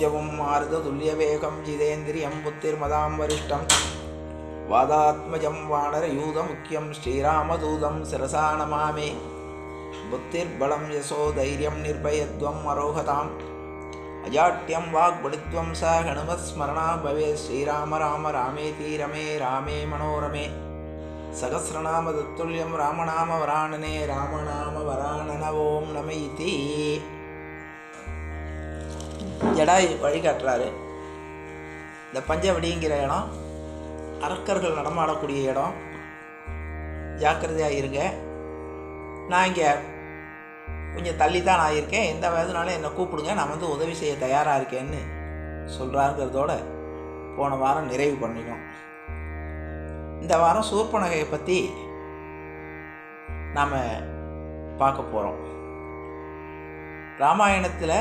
யோஜவும் மாருத துல்லியவேகம் ஜிதேந்திரியம் புத்திர்மதாம் வரிஷ்டம். வாதாத்மஜம் வானரயூத முக்கியம் ஸ்ரீராமதூதம் சிரசா நமாமே. புத்திர்பலம் யசோ தைரியம் நிர்பயத்வம் அரோகதாம் அஜாட்டியம் வாக்படித்வம் ச ஹனுமஸ்மரணா பவே ஸ்ரீராம ராம ராமேதி ரமே ராமே மனோரமே. சகசிரநாம தத்துல்யம் ராமநாம வராணனே ராமநாம வராணன ஓம் நம ஜடாய் வழிகாட்டுறாரு. இந்த பஞ்சவடிங்கிற இடம் அரக்கர்கள் நடமாடக்கூடிய இடம். ஜாக்கிரதையாக இருங்க. நான் இங்கே கொஞ்சம் தள்ளி தான் நான் இருக்கேன் எந்த வயதுனாலும் என்னை கூப்பிடுங்க. நான் வந்து உதவி செய்ய தயாராக இருக்கேன்னு சொல்கிறாருங்கிறதோட போன வாரம் நிறைவு பண்ணினோம் இந்த வாரம் சூர்பனகையை பற்றி நாம் பார்க்க போகிறோம் ராமாயணத்தில்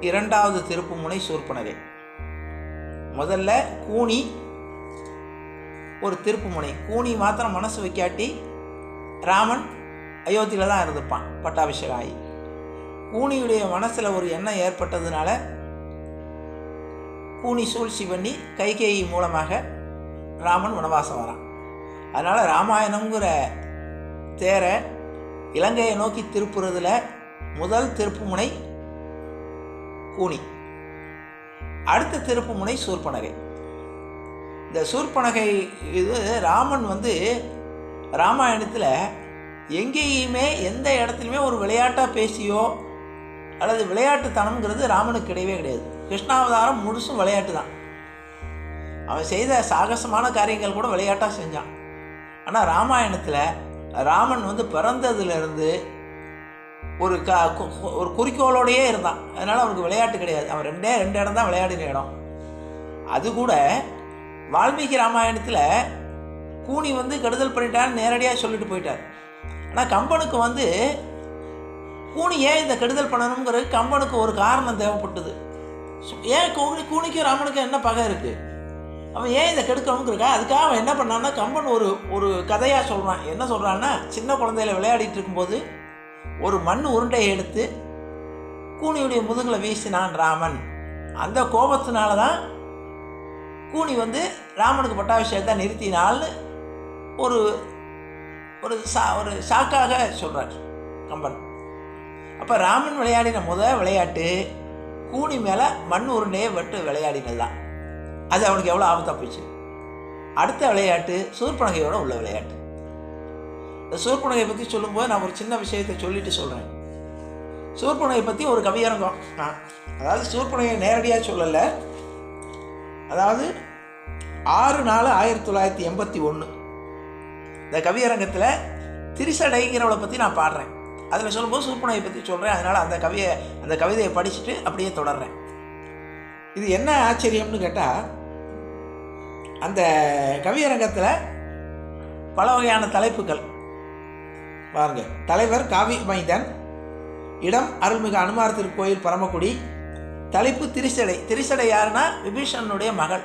இரண்டாவது திருப்புமுனை சூர்பனகை முதல்ல கூனி ஒரு திருப்புமுனை கூனி மாத்திரம் மனசு வைக்காட்டி ராமன் அயோத்தியில் தான் இருந்திருப்பான் பட்டாபிஷேகம் ஆகி கூனியுடைய மனசில் ஒரு எண்ணம் ஏற்பட்டதுனால கூனி சூழ்ச்சி பண்ணி கைகேயி மூலமாக ராமன் வனவாசம் வரான். அதனால் ராமாயணங்கிற தேரை இலங்கையை நோக்கி திருப்புறதுல முதல் திருப்புமுனை ஊனி. அடுத்த திருப்புமுனை சூர்பனகை. இந்த சூர்பனகை இது ராமன் வந்து ராமாயணத்தில் எங்கேயுமே எந்த இடத்துலையுமே ஒரு விளையாட்டாக பேசியோ அல்லது விளையாட்டுத்தனம்ங்கிறது ராமனுக்கு கிடையவே கிடையாது. கிருஷ்ணாவதாரம் முழுசும் விளையாட்டு தான். அவன் செய்த சாகசமான காரியங்கள் கூட விளையாட்டாக செஞ்சான். ஆனால் ராமாயணத்தில் ராமன் வந்து பிறந்ததுலேருந்து ஒரு க ஒரு குறிக்கோளோடையே இருந்தான். அதனால் அவனுக்கு விளையாட்டு கிடையாது. அவன் ரெண்டே ரெண்டு இடம் தான் விளையாடின இடம். அது கூட வால்மீகி ராமாயணத்தில் கூனி வந்து கெடுதல் பண்ணிட்டான்னு நேரடியாக சொல்லிட்டு போயிட்டார். ஆனால் கம்பனுக்கு வந்து கூனி ஏன் இந்த கெடுதல் பண்ணணுங்கிறது கம்பனுக்கு ஒரு காரணம் தேவைப்பட்டது. ஏன் கூனி கூனிக்கும் ராமனுக்கும் என்ன பகை இருக்குது அவன் ஏன் இதை கெடுக்கணுங்கிறக்கா அதுக்காக அவன் என்ன பண்ணான்னா கம்பன் ஒரு ஒரு கதையாக சொல்கிறான் என்ன சொல்கிறான்னா சின்ன குழந்தையில விளையாடிட்டு இருக்கும்போது ஒரு மண் உருண்டையை எடுத்து கூனியுடைய முதுகில் வீசினான் ராமன். அந்த கோபத்தினால தான் கூனி வந்து ராமனுக்கு பட்டாபிஷேகத்தை நிறுத்தினால்னு ஒரு ஒரு சா ஒரு ஷாக்காக சொல்கிறார் கம்பன். அப்போ ராமன் விளையாடின முத விளையாட்டு கூனி மேலே மண் உருண்டையை வெட்டு விளையாடினது தான் அது அவனுக்கு எவ்வளோ ஆபத்தாக போச்சு. அடுத்த விளையாட்டு சூர்பனகையோட உள்ள விளையாட்டு. சூர்பனகை பற்றி சொல்லும்போது நான் ஒரு சின்ன விஷயத்தை சொல்லிட்டு சொல்கிறேன் சூர்பனகை பற்றி ஒரு கவியரங்கம் அதாவது சூர்பனகை நேரடியாக சொல்லலை. அதாவது ஆறு நாலு ஆயிரத்தி தொள்ளாயிரத்தி எண்பத்தி ஒன்று இந்த கவியரங்கத்தில் திரிசடைங்கிறவளை பற்றி நான் பாடுறேன். அதில் சொல்லும்போது சூர்பனகை பற்றி சொல்கிறேன் அதனால் அந்த கவியை அந்த கவிதையை படிச்சுட்டு அப்படியே தொடர்றேன். இது என்ன ஆச்சரியம்னு கேட்டால் அந்த கவியரங்கத்தில் பல வகையான தலைப்புகள். பாருங்க. தலைவர் காவி மைந்தன் இடம் அருள்மிகு அனுமார் திருக்கோயில் பரமக்குடி தலைப்பு திரிசடை திரிசடை யாருன்னா விபீஷணனுடைய மகள்.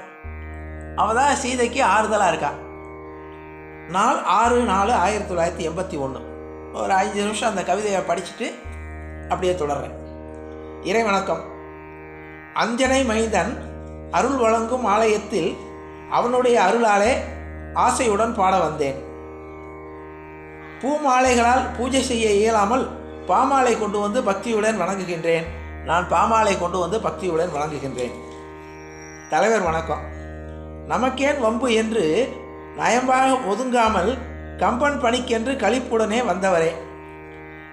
அவள் தான் சீதைக்கு ஆறுதலாக இருக்கா? நாள் ஆறு நாலு ஆயிரத்தி தொள்ளாயிரத்தி எண்பத்தி ஒன்று ஒரு அஞ்சு நிமிஷம் அந்த கவிதையை படிச்சுட்டு அப்படியே தொடர்றேன். இறை வணக்கம் அஞ்சனை மைந்தன் அருள் வழங்கும் ஆலயத்தில் அவனுடைய அருளாலே ஆசையுடன் பாட வந்தேன். பூமாலைகளால் பூஜை செய்ய இயலாமல் பாமாலை கொண்டு வந்து பக்தியுடன் வணங்குகின்றேன். நான் பாமாலை கொண்டு வந்து பக்தியுடன் வணங்குகின்றேன். தலைவர் வணக்கம். நமக்கேன் வம்பு என்று நயம்பாக ஒதுங்காமல் கம்பன் பணிக்கென்று களிப்புடனே வந்தவரே.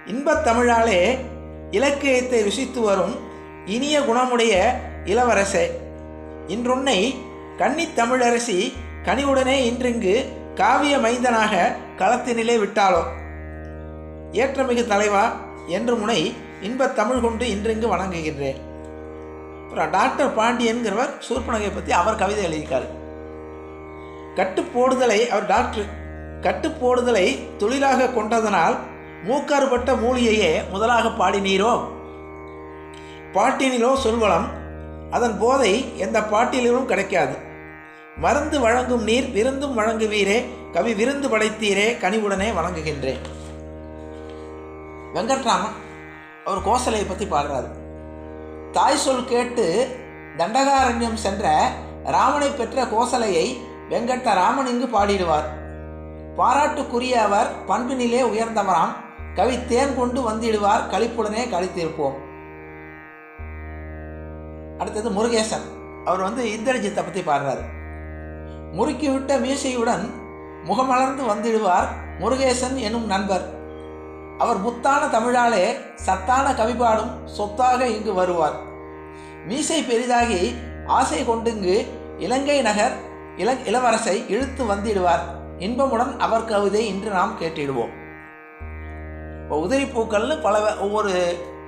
இன்பத் தமிழாலே இலக்கியத்தை ருசித்து வரும் இனிய குணமுடைய இளவரசே. இன்றுன்னை கன்னித் தமிழரசி கனிவுடனே இன்றிங்கு காவிய மைந்தனாக களத்தினிலே விட்டாளோ ஏற்றமிகு தலைவா என்று முனை இன்பத் தமிழ் கொண்டு இன்றிங்கு வணங்குகின்றேன். அப்புறம் டாக்டர் பாண்டியன்கிறவர் சூர்பனகை பற்றி அவர் கவிதை எழுதியிருக்கார். கட்டுப்போடுதலை அவர் டாக்டர் கட்டுப்போடுதலை தொழிலாக கொண்டதனால் மூக்காறுபட்ட மூலிகையே முதலாக பாடினீரோ? பாட்டினிலோ சொல்வளம் அதன் போதை எந்த பாட்டிலும் கிடைக்காது. மருந்து வழங்கும் நீர் விருந்தும் வழங்குவீரே. கவி விருந்து படைத்தீரே கனிவுடனே வணங்குகின்றேன் வெங்கட்ராமன் அவர் கோசலையை பற்றி பாடுறாரு. தாய் சொல் கேட்டு தண்டகாரண்யம் சென்ற ராமனை பெற்ற கோசலையை வெங்கட்ட ராமன் இங்கு பாடிடுவார். பாராட்டுக்குரிய அவர் பண்பினிலே உயர்ந்தவராம். கவி தேன் கொண்டு வந்திடுவார் களிப்புடனே கழித்திருப்போம் அடுத்தது முருகேசன். அவர் வந்து இந்திரஜித்தை பற்றி பாடுறாரு. முறுக்கிவிட்ட மீசையுடன் முகமலர்ந்து வந்திடுவார் முருகேசன் எனும் நண்பர். அவர் முத்தான தமிழாலே சத்தான கவிபாடும் சொத்தாக இங்கு வருவார். மீசை பெரிதாகி ஆசை கொண்டுங்கு இலங்கை நகர் இள இளவரசை இழுத்து வந்திடுவார். இன்பமுடன் அவர் கவிதை இன்று நாம் கேட்டிடுவோம். இப்போ உதிரி பூக்கள்னு பல ஒவ்வொரு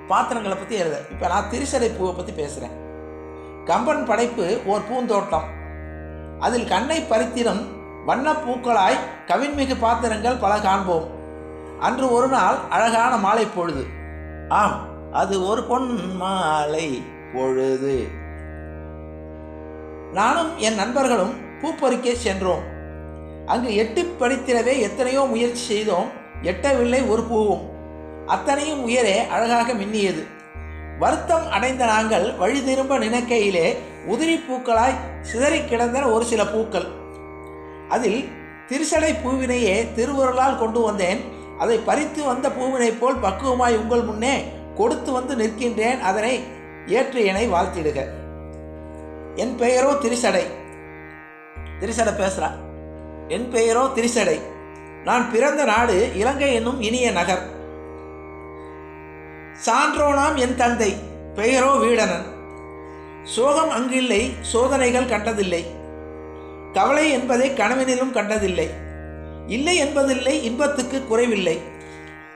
பாத்திரங்களை பற்றி எழுத. இப்போ நான் திரிசடை பூவை பற்றி பேசுகிறேன் கம்பன் படைப்பு ஓர் பூந்தோட்டம். அதில் கண்ணை பறித்திடும் வண்ணப்பூக்களாய் கவின்மிகு பாத்திரங்கள் பல காண்போம். அன்று ஒரு நாள் அழகான மாலை பொழுது. ஆம் அது ஒரு பொன் மாலை பொழுது. நானும் என் நண்பர்களும் பூப்பறிக்க சென்றோம். அங்கு எட்டு படித்திடவே எத்தனையோ முயற்சி செய்தோம். எட்டவில்லை ஒரு பூவும். அத்தனையும் உயரே அழகாக மின்னியது. வருத்தம் அடைந்த நாங்கள் வழி திரும்ப நினைக்கையிலே உதிரி பூக்களாய் சிதறி கிடந்தன ஒரு சில பூக்கள். அதில் திருசடை பூவினையே திருவுருளால் கொண்டு வந்தேன். அதை பறித்து வந்த பூவினைப் போல் பக்குவமாய் உங்கள் முன்னே கொடுத்து வந்து நிற்கின்றேன். அதனை ஏற்று என்னை வாழ்த்திடுக. என் பெயரோ திரிசடை. திரிசடை பேசுகிறா என் பெயரோ திரிசடை. நான் பிறந்த நாடு இலங்கை என்னும் இனிய நகர். சான்றோனாம் என் தந்தை. பெயரோ வீடனன். சோகம் அங்கு இல்லை சோதனைகள் கண்டதில்லை. கவலை என்பதை கனவினிலும் கண்டதில்லை. இல்லை என்பதில்லை இன்பத்துக்கு குறைவில்லை.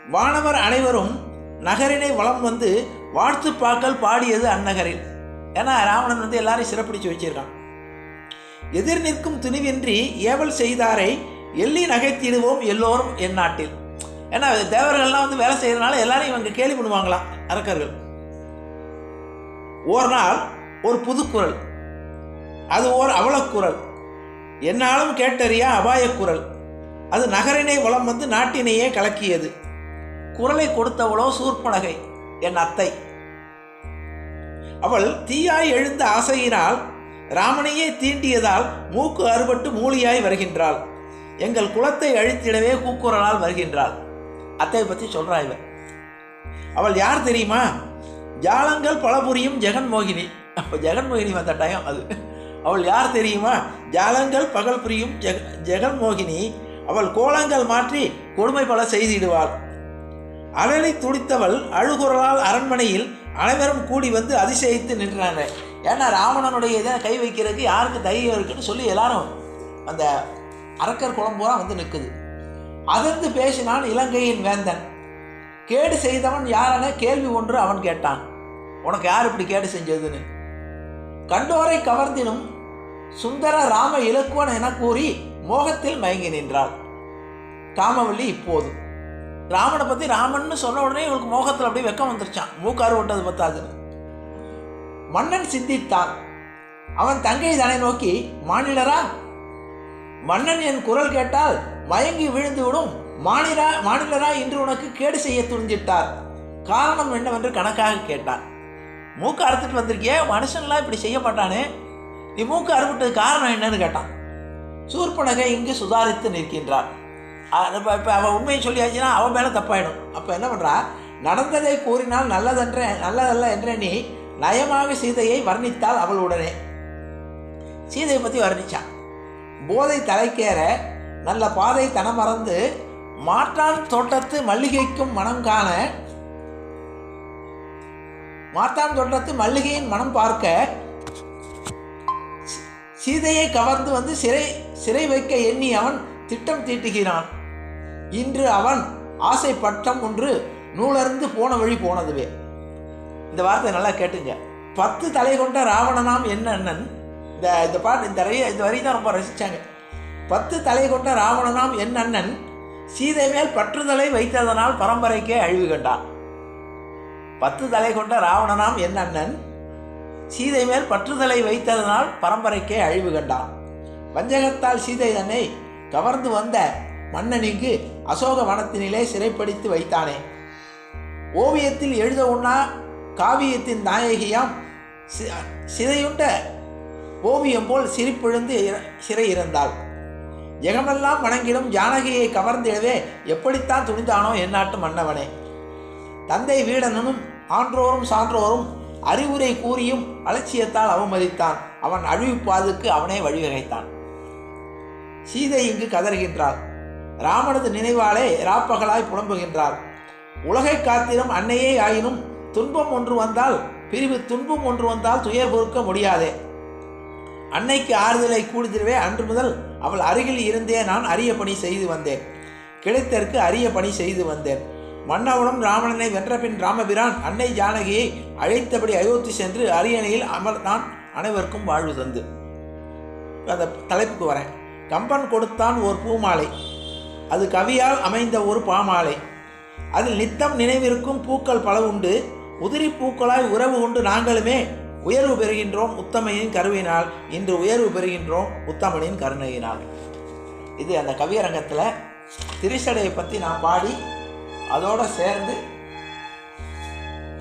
வானவர் அனைவரும் நகரினை வளம் வந்து வாழ்த்து பாக்கள் பாடியது அந்நகரில். ஏன்னா ராவணன் வந்து எல்லாரையும் சிறப்பிடிச்சு வச்சிருக்கான். எதிர் நிற்கும் துணிவின்றி ஏவல் செய்தாரை எள்ளி நகைத்திடுவோம் எல்லோரும் என் நாட்டில். ஏன்னா தேவர்கள்லாம் வந்து வேலை செய்கிறதுனால எல்லாரையும் இவங்க கேலி பண்ணுவாங்களாம் அரக்கர்கள். ஒரு நாள் ஒரு புதுக்குரல். அது ஓர் அவலக்குரல். என்னாலும் கேட்டறியா அபாயக்குரல். அது நகரினை வளம் வந்து நாட்டினையே கலக்கியது. குரலை கொடுத்தவளோ சூர்பனகை என் அத்தை. அவள் தீயாய் எழுந்த ஆசையினால் ராமனையே தீண்டியதால் மூக்கு அறுபட்டு மூலியாய் வருகின்றாள். எங்கள் குலத்தை அழித்திடவே கூக்குரலால் வருகின்றாள். அத்தையை பற்றி சொல்றா இவன். அவள் யார் தெரியுமா? ஜாலங்கள் பல புரியும் ஜெகன்மோகினி அப்போ ஜெகன்மோகினி வந்த டைம் அது. அவள் யார் தெரியுமா? ஜாலங்கள் பகல் புரியும் ஜெக ஜெகன்மோகினி அவள் கோலங்கள் மாற்றி கொடுமை பல செய்திடுவாள். அழலை துடித்தவள் அழுகுரலால் அரண்மனையில் அனைவரும் கூடி வந்து அதிசயித்து நின்றாங்க. ஏன்னா ராவணனுடைய இதை கை வைக்கிறதுக்கு யாருக்கு தைரியம் இருக்குன்னு சொல்லி எல்லாரும் அந்த அரக்கர் குளம்பூரா வந்து நிற்குது அதிர்ந்து பேசினான் இலங்கையின் வேந்தன். கேடு செய்தவன் யாரென கேள்வி ஒன்று அவன் கேட்டான். உனக்கு யார் இப்படி கேடு செஞ்சதுன்னு? கண்டோரை கவர்ந்தினும் சுந்தர ராம இலக்குவன் என கூறி மோகத்தில் மயங்கி நின்றாள். காமவல்லி இப்போது. ராமனை பற்றி ராமன்னு சொன்ன உடனே இவளுக்கு மோகத்தில் அப்படியே வெக்கம் வந்துருச்சான் மூக்காறு விட்டது பத்தாதுன்னு மன்னன் சிந்தித்தான் அவன் தங்கை தனை நோக்கி மாநிலரா மன்னன் என் குரல் கேட்டால் மயங்கி விழுந்து விடும் மாநிலா மாநிலரா இன்று உனக்கு கேடு செய்ய துணிஞ்சிட்டார். காரணம் என்னவென்று கணக்காக கேட்டான். மூக்கு அறுத்துட்டு வந்திருக்கியே மனுஷன்லாம் இப்படி செய்ய மாட்டானே? நீ மூக்கு அறுபட்டது காரணம் என்னன்னு கேட்டான். சூர்பனகை இங்கு சுதாரித்து நிற்கின்றார் இப்போ இப்போ அவள் உண்மையை சொல்லியாச்சுன்னா அவன் மேலே தப்பாயிடும். அப்போ என்ன பண்ணுறா நடந்ததை கூறினால் நல்லதென்ற நல்லதல்ல என்ற நீ நயமாக சீதையை வர்ணித்தாள் அவள் உடனே சீதையை பற்றி வர்ணிச்சான். போதை தலைக்கேற நல்ல பாதை தன மறந்து மாற்றான் தோட்டத்து மல்லிகைக்கும் மனம் காண மாற்றான் தோட்டத்து மல்லிகையின் மனம் பார்க்க சீதையை கவர்ந்து வந்து சிறை சிறை வைக்க எண்ணி அவன் திட்டம் தீட்டுகிறான். இன்று அவன் ஆசை பட்டம் ஒன்று நூலருந்து போன வழி போனதுவே. இந்த வார்த்தை நல்லா கேட்டுங்க. பத்து தலை கொண்ட ராவணனாம் என்ன அண்ணன்? இந்த இந்த பாட்டு இந்த வரி இந்த வரி தான் ரொம்ப ரசித்தாங்க பத்து தலை கொண்ட ராவணனாம் என் அண்ணன்? சீதை மேல் பற்றுதலை வைத்ததனால் பரம்பரைக்கே அழிவு கண்டான் பத்து தலை கொண்ட ராவணனாம் என் அண்ணன் சீதை மேல் பற்றுதலை வைத்ததனால் பரம்பரைக்கே அழிவு கண்டான் வஞ்சகத்தால் சீதை தன்னை கவர்ந்து வந்த மன்னனிக்கு அசோக வனத்தினிலே சிறைப்படுத்தி வைத்தானே. ஓவியத்தில் எழுத உண்ணா காவியத்தின் நாயகியாம் சி- சிதையுண்ட ஓவியம் போல் சிரிப்பெழுந்து சிறை இறந்தாள் ஜெகமெல்லாம் வணங்கிடும் ஜானகியை கவர்ந்திடவே எப்படித்தான் துணிந்தானோ எந்நாட்டு மன்னவனே. தந்தை வீடனும் ஆன்றோரும் சான்றோரும் அறிவுரை கூறியும் அலட்சியத்தால் அவமதித்தான். அவன் அழிவுப்பாதுக்கு அவனே வழிவகைத்தான். சீதை இங்கு கதறுகின்றாள். ராமனது நினைவாலே ராப்பகலாய் புலம்புகின்றார் உலகை காத்திடும் அன்னையே ஆயினும் துன்பம் ஒன்று வந்தால் பிரிவு துன்பம் ஒன்று வந்தால் துயர் பொறுக்க முடியாதே. அன்னைக்கு ஆறுதலை கூடுதிரவே அன்று முதல் அவள் அருகில் இருந்தே நான் அரிய பணி செய்து வந்தேன். கிடைத்தற்கு அரிய பணி செய்து வந்தேன். மன்னவனும் ராவணனை வென்ற பின் ராமபிரான் அன்னை ஜானகியை அழைத்தபடி அயோத்தி சென்று அரியணையில் அமர் நான் அனைவருக்கும் வாழ்வு தந்து. அந்த தலைப்புக்கு வரேன். கம்பன் கொடுத்தான் ஒரு பூமாலை. அது கவியால் அமைந்த ஒரு பாமாலை. அதில் நித்தம் நினைவிருக்கும் பூக்கள் பல உண்டு. உதிரி பூக்களாய் உறவு உண்டு நாங்களுமே. உயர்வு பெறுகின்றோம் உத்தமையின் கருவினால் இன்று உயர்வு பெறுகின்றோம் உத்தமனின் கருணையினால். இது அந்த கவியரங்கத்தில் திரிசடையை பற்றி நான் பாடி அதோடு சேர்ந்து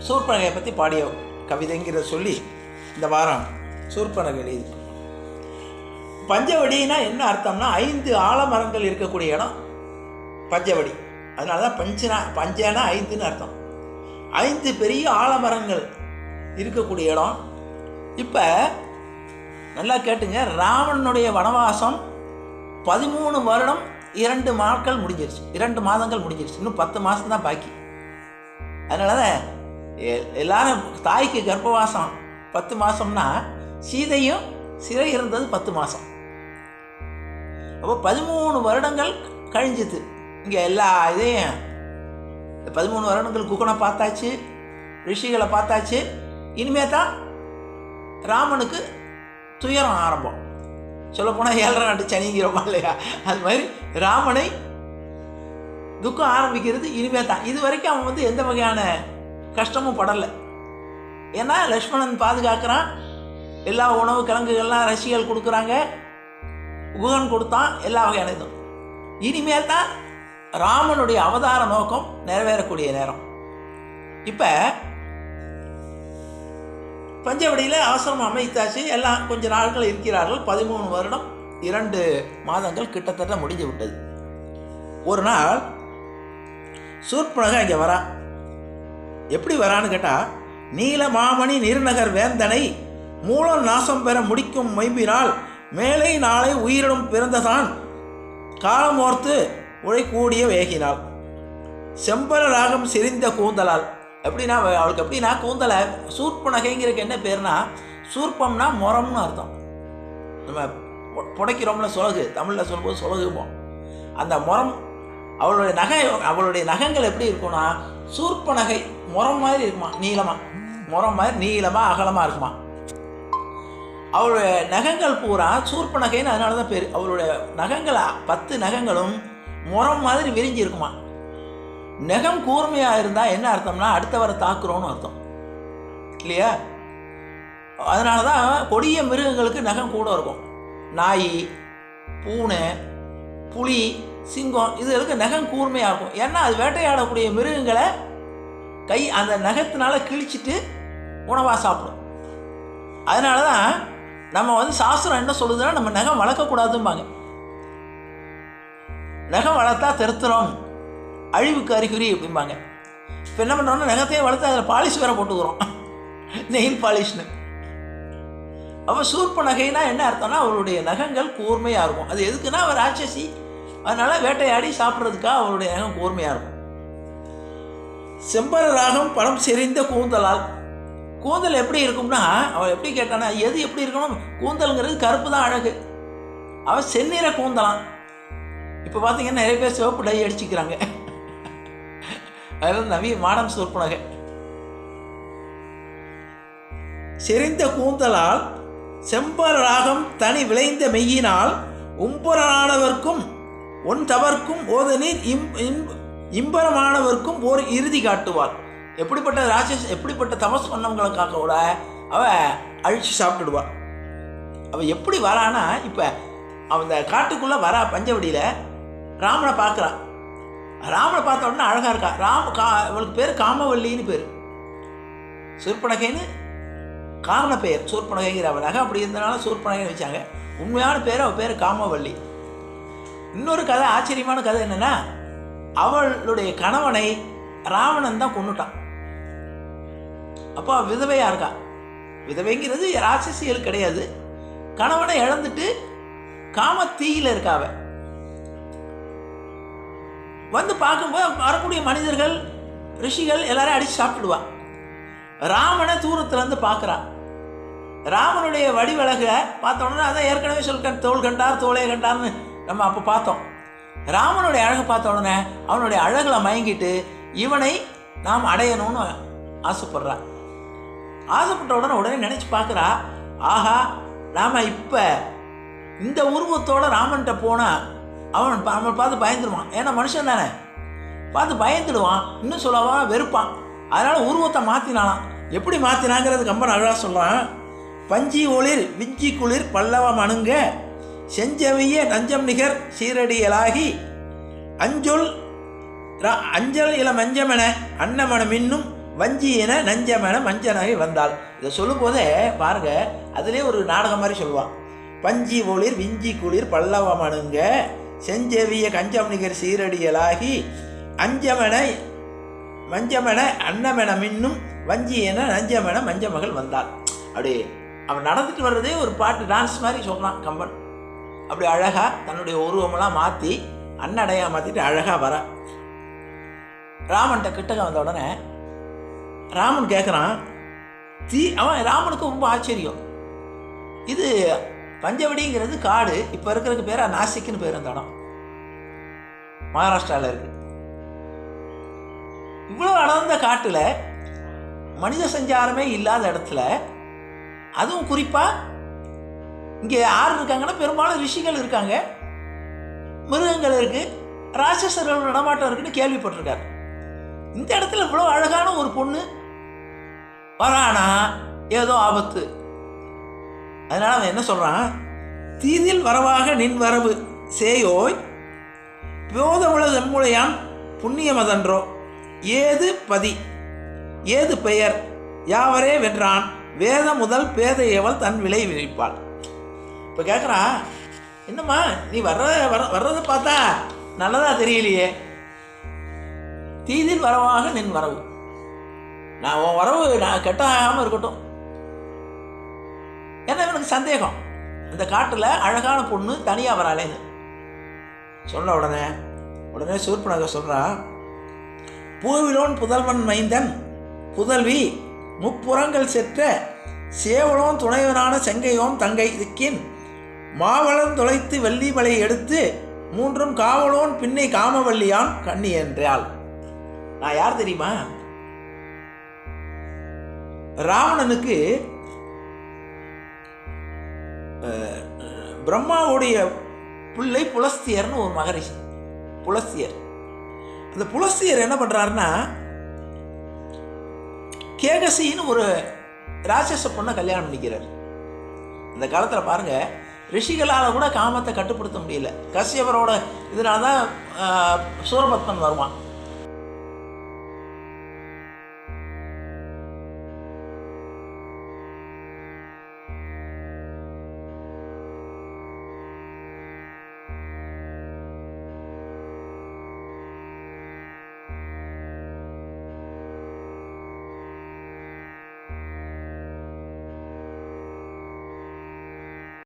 சூர்பனகையை பற்றி பாடிய கவிதைங்கிறத சொல்லி இந்த வாரம் சூர்பனகை எழுதி பஞ்சவடினா என்ன அர்த்தம்னா ஐந்து ஆலமரங்கள் இருக்கக்கூடிய இடம். பஞ்சவடி. அதனால தான் பஞ்சனா பஞ்சனா ஐந்துன்னு அர்த்தம். ஐந்து பெரிய ஆலமரங்கள் இருக்கக்கூடிய இடம். இப்போ நல்லா கேட்டுங்க. ராவணனுடைய வனவாசம் பதிமூணு வருடம் இரண்டு நாட்கள் முடிஞ்சிருச்சு. இரண்டு மாதங்கள் முடிஞ்சிருச்சு. இன்னும் பத்து மாதம் தான் பாக்கி. அதனால தான் எ- எல்லாரும் தாய்க்கு கர்ப்பவாசம் பத்து மாதம்னா சீதையும் சிறை இருந்தது பத்து மாதம் அப்போ பதிமூணு வருடங்கள் கழிஞ்சுது. இங்கே எல்லா இதையும் பதிமூணு வருடங்கள் குகனை பார்த்தாச்சு ரிஷிகளை பார்த்தாச்சு. இனிமே தான் ராமனுக்கு துயரம் ஆரம்பம். சொல்லப்போனால் ஏழரை நாட்டு சனிங்கிறோமா இல்லையா? அது மாதிரி ராமனை துக்கம் ஆரம்பிக்கிறது இனிமே தான். இது வரைக்கும் அவன் வந்து எந்த வகையான கஷ்டமும் படலை. ஏன்னா லக்ஷ்மணன் பாதுகாக்கிறான். எல்லா உணவு கிழங்குகள்லாம் ரசிகள் கொடுக்குறாங்க. குகன் கொடுத்தான் எல்லா வகையான இதுவும். இனிமேல் தான் ராமனுடைய அவதார நோக்கம் நிறைவேறக்கூடிய நேரம். இப்போ பஞ்சவடியில் அவசரம் அமைத்தாச்சு. எல்லாம் கொஞ்ச நாட்கள் இருக்கிறார்கள். பதிமூணு வருடம் இரண்டு மாதங்கள் கிட்டத்தட்ட முடிஞ்சு விட்டது ஒரு நாள் சூர்பனக இங்கே வரான். எப்படி வரான்னு கேட்டால் நீல மாமணி நீர்நகர் வேந்தனை மூலம் நாசம் பெற முடிக்கும் மொய்பினால் மேலே நாளை உயிரிடம் பிறந்ததான் காலமோர்த்து உழைக்கூடிய வேகினாள். செம்பர ராகம் சிரிந்த கூந்தலால் எப்படின்னா அவளுக்கு எப்படின்னா கூந்தலை சூர்ப்பனகைங்கிறதுக்கு என்ன பேர்னா சூர்ப்பம்னா முரம்னு அர்த்தம். நம்ம புடைக்கிறோம்ல சொலகு தமிழில் சொல்லும்போது சொலகுவோம் அந்த முரம் அவளுடைய நகை அவளுடைய நகங்கள் எப்படி இருக்கும்னா சூர்ப்ப நகை முரம் மாதிரி இருக்குமா நீளமாக முரம் மாதிரி நீளமாக அகலமாக இருக்குமா. அவளுடைய நகங்கள் பூரா சூர்ப்ப நகைன்னு அதனால தான் பேர். அவளுடைய நகங்கள் பத்து நகங்களும் முரம் மாதிரி விரிஞ்சு இருக்குமா நகம் கூர்மையாக இருந்தால் என்ன அர்த்தம்னா அடுத்தவரை தாக்குறோன்னு அர்த்தம். இல்லையா? அதனால தான் கொடிய மிருகங்களுக்கு நகம் கூட இருக்கும். நாய் பூனை புலி சிங்கம் இதுகளுக்கு நகம் கூர்மையாக இருக்கும். ஏன்னா அது வேட்டையாடக்கூடிய மிருகங்களை கை அந்த நகத்தினால கிழிச்சிட்டு உணவாக சாப்பிடும். அதனால தான் நம்ம வந்து சாஸ்திரம் என்ன சொல்லுதுன்னா நம்ம நகம் வளர்க்கக்கூடாதும்பாங்க. நகம் வளர்த்தா திருத்துறோம். அழிவுக்கு அறிகுறி அப்படிம்பாங்க. இப்போ என்ன பண்ணுறோம்னா நகத்தையும் வளர்த்து அதில் பாலிஷ் வேற போட்டுக்கிறோம். நெயில் பாலிஷ்னு அப்போ சூர்ப்ப நகைனா என்ன அர்த்தம்னா அவருடைய நகங்கள் கூர்மையாக இருக்கும். அது எதுக்குன்னா அவர் ராட்சசி. அதனால் வேட்டையாடி சாப்பிட்றதுக்காக அவருடைய நகம் கூர்மையாக இருக்கும். செம்பர ராகம் பழம் செறிந்த கூந்தலால். கூந்தல் எப்படி இருக்கும்னா அவள் எப்படி கேட்டானா எது எப்படி இருக்கணும்? கூந்தல்ங்கிறது கருப்பு தான் அழகு. அவன் செந்நிற கூந்தலாம். இப்போ பார்த்தீங்கன்னா நிறைய பேர் சிவப்பு டை அடிச்சுக்கிறாங்க. அதெல்லாம் நவிய மாடம் சொற்பனக செறிந்த கூந்தலால் செம்பர ராகம் தனி விளைந்த மெய்யினால் உம்பரானவர்க்கும் ஒன் தவர்க்கும் ஓதநீர் இம் இம் இம்பரமானவர்க்கும் ஓர் இறுதி காட்டுவாள் எப்படிப்பட்ட ராட்சஸ் எப்படிப்பட்ட தமஸ் பண்ணவங்களுக்காக கூட அவ அழிச்சு சாப்பிட்டுடுவாள் அவ எப்படி வரானா இப்போ அவன் இந்த காட்டுக்குள்ளே வரா பஞ்சவடியில் ராமனை பார்க்குறான் ராமனை பார்த்த உடனே அழகாக இருக்கா? ராம கா அவளுக்கு பேர் காமவல்லின்னு பேர். சொற்பனகைன்னு காரண பெயர். சூர்பனகைங்கிற அவள். நகை அப்படி இருந்தனால சூர்பனகைன்னு வச்சாங்க. உண்மையான பேர் அவள் பேர் காமவள்ளி இன்னொரு கதை ஆச்சரியமான கதை என்னென்னா அவளுடைய கணவனை ராவணன் தான் கொன்னுட்டான். அப்போ விதவையாக இருக்கா? விதவைங்கிறது ராட்சசியல் கிடையாது. கணவனை இழந்துட்டு காமத்தீயில் இருக்கா வந்து பார்க்கும்போது வரக்கூடிய மனிதர்கள் ரிஷிகள் எல்லாரும் அடித்து சாப்பிடுவான் ராமனை தூரத்துலேருந்து பார்க்குறான் ராமனுடைய வடிவழகை பார்த்த உடனே அதான் ஏற்கனவே சொல்கண் தோல் கண்டார் தோலே கண்டார்னு நம்ம அப்போ பார்த்தோம். ராமனுடைய அழகை பார்த்த உடனே அவனுடைய அழகில் மயங்கிட்டு இவனை நாம் அடையணும்னு ஆசைப்படுறா. ஆசைப்பட்ட உடனே உடனே நினச்சி பார்க்குறா ஆஹா நாம் இப்போ இந்த உருவத்தோட ராமன்கிட்ட போனால் அவன் பா- அவன் பார்த்து பயந்துடுவான் ஏன்னா மனுஷன் தானே. பார்த்து பயந்துடுவான். இன்னும் சொல்லவா வெறுப்பான். அதனால் உருவத்தை மாற்றினாலாம் எப்படி மாற்றினாங்கிறது ரொம்ப நல்லா சொல்கிறான் பஞ்சி ஒளிர் விஞ்சி குளிர் பல்லவம் அணுங்க செஞ்சவிய நஞ்சம் நிகர் சீரடியலாகி அஞ்சொல் அஞ்சல் இள மஞ்சமென அன்னமனம் மின்னும் வஞ்சி என நஞ்சமென மஞ்சனாகி வந்தாள். இதை சொல்லும்போதே பாருங்க அதிலே ஒரு நாடகம் மாதிரி சொல்லுவான். பஞ்சி ஒளிர் விஞ்சி குளிர் பல்லவம் அணுங்க செஞ்செவிய கஞ்சம் நிகர் சீரடியலாகி அஞ்சமென மஞ்சமென அன்னமென மின்னும் வஞ்சி என நஞ்சமென மஞ்ச மகள் வந்தாள். அப்படி அவன் நடந்துட்டு வர்றதே ஒரு பாட்டு டான்ஸ் மாதிரி சொல்கிறான் கம்பன். அப்படி அழகாக தன்னுடைய உருவமெல்லாம் மாற்றி அன்னடையாக மாற்றிட்டு அழகாக வர. ராமன்கிட்ட கிட்டக்க வந்த உடனே ராமன் கேட்குறான் தீ அவன் ராமனுக்கு ரொம்ப ஆச்சரியம். இது பஞ்சவடிங்கிறது காடு. இப்போ இருக்கிறதுக்கு பேர் நாசிக்னு பேர் அந்த இடம். மகாராஷ்டிராவில் இருக்கு. இவ்வளோ அடர்ந்த காட்டில் மனித சஞ்சாரமே இல்லாத இடத்துல அதுவும் குறிப்பாக இங்கே யார் இருக்காங்கன்னா பெரும்பாலும் ரிஷிகள் இருக்காங்க. மிருகங்கள் இருக்குது ராட்சசர்கள் நடமாட்டம் இருக்குன்னு கேள்விப்பட்டிருக்காரு. இந்த இடத்துல இவ்வளோ அழகான ஒரு பொண்ணு. வரானா ஏதோ ஆபத்து. அதனால அவன் என்ன சொல்கிறான் தீதில் வரவாக நின் வரவு. சேயோய் போதமுள செம்முளையான் புண்ணியமதன்றோ. ஏது பதி? ஏது பெயர்? யாவரே வென்றான். வேத முதல் பேதையவள் தன் விலை விழிப்பாள் இப்போ கேட்குறான் என்னம்மா நீ வர்ற வர வர்றதை பார்த்தா நல்லதாக தெரியலையே. தீதில் வரவாக நின் வரவு. நான் உன் வரவு நான் கெட்டாகாமல் இருக்கட்டும். ஏன்னா இவனுக்கு சந்தேகம். இந்த காட்டில் அழகான பொண்ணு தனியாக வராளே. சொன்ன உடனே உடனே சூர்பனக சொல்கிறா பூவிலோன் புதல்வன் மைந்தன் புதல்வி முப்புறங்கள் செற்ற சேவலோன் துணைவனான செங்கையோன் தங்கை திக்கின் மாவளம் தொலைத்து வெள்ளிமலை எடுத்து மூன்றும் காவலோன் பின்னை காமவல்லியான் கண்ணி என்றாள். நான் யார் தெரியுமா? ராவணனுக்கு பிரம்மாவுடைய பிள்ளை புலஸ்தியர்னு ஒரு மகரிஷி புலஸ்தியர். அந்த புலஸ்தியர் என்ன பண்ணுறாருன்னா கேகசின்னு ஒரு ராட்சச பொண்ணை கல்யாணம் பண்ணிக்கிறார். இந்த காலத்தில் பாருங்க ரிஷிகளால் கூட காமத்தை கட்டுப்படுத்த முடியல. கசியவரோட இதனால தான் சூரபத்மன் வருவான்.